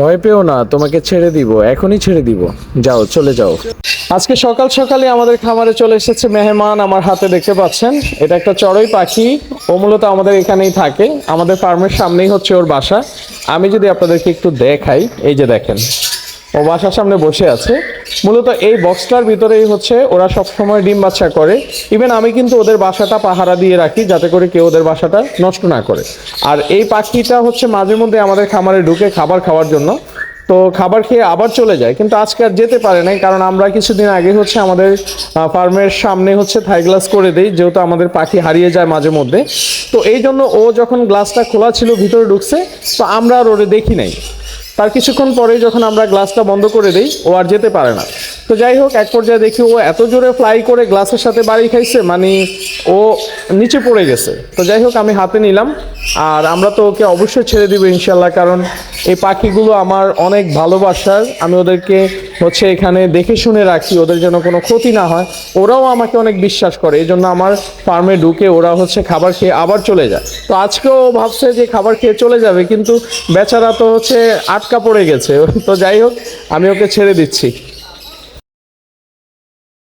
ভয় পেও না, তোমাকে ছেড়ে দিব, এখনই ছেড়ে দিব। যাও, চলে যাও। আজকে সকাল সকালে আমাদের খামারে চলে এসেছে মেহমান, আমার হাতে দেখতে পাচ্ছেন। এটা একটা চড়ই পাখি, ও মূলত আমাদের এখানেই থাকে। আমাদের ফার্মের সামনেই হচ্ছে ওর বাসা। আমি যদি আপনাদেরকে একটু দেখাই, এই যে দেখেন। ও বাসার সামনে বসে আছে। মূলত এই বক্সটার ভিতরেই হচ্ছে ওরা সব সময় ডিম বাচ্চা করে। ইভেন আমি কিন্তু ওদের বাসাটা পাহারা দিয়ে রাখি যাতে করে কেউ ওদের বাসাটা নষ্ট না করে। আর এই পাখিটা হচ্ছে মাঝে মধ্যে আমাদের খামারে ঢুকে খাবার খাওয়ার জন্য। তো খাবার খেয়ে আবার চলে যায়। কিন্তু আজকে আর যেতে পারে নাই, কারণ আমরা কিছুদিন আগে হচ্ছে আমাদের ফার্মের সামনে হচ্ছে থাই গ্লাস করে দেই, যেহেতু আমাদের পাখি হারিয়ে যায় মাঝে মধ্যে। তো এই জন্য ও যখন গ্লাসটা খোলা ছিল, ভিতরে ঢুকছে, তো আমরা আর ওরে দেখি নাই। তার কিছুক্ষণ পরে যখন আমরা গ্লাসটা বন্ধ করে দিই, ও আর যেতে পারে না। তো যাই হোক, এক পর্যায়ে দেখি ও এত জোরে ফ্লাই করে গ্লাসের সাথে বাড়ি খাইছে মানে ও নিচে পড়ে গেছে। তো যাই হোক, আমি হাতে নিলাম, আর আমরা তো ওকে অবশ্যই ছেড়ে দিব ইনশাল্লাহ, কারণ এই পাখিগুলো আমার অনেক ভালোবাসার। আমি ওদেরকে হচ্ছে এখানে দেখে শুনে রাখি ওদের যেন কোনো ক্ষতি না হয়। ওরাও আমাকে অনেক বিশ্বাস করে এই জন্য আমার ফার্মে ঢুকে ওরা হচ্ছে খাবার খেয়ে আবার চলে যায়। তো আজকেও ভাবছে যে খাবার খেয়ে চলে যাবে, কিন্তু বেচারা তো হচ্ছে আটকা পড়ে গেছে। তো যাই হোক, আমি ওকে ছেড়ে দিচ্ছি।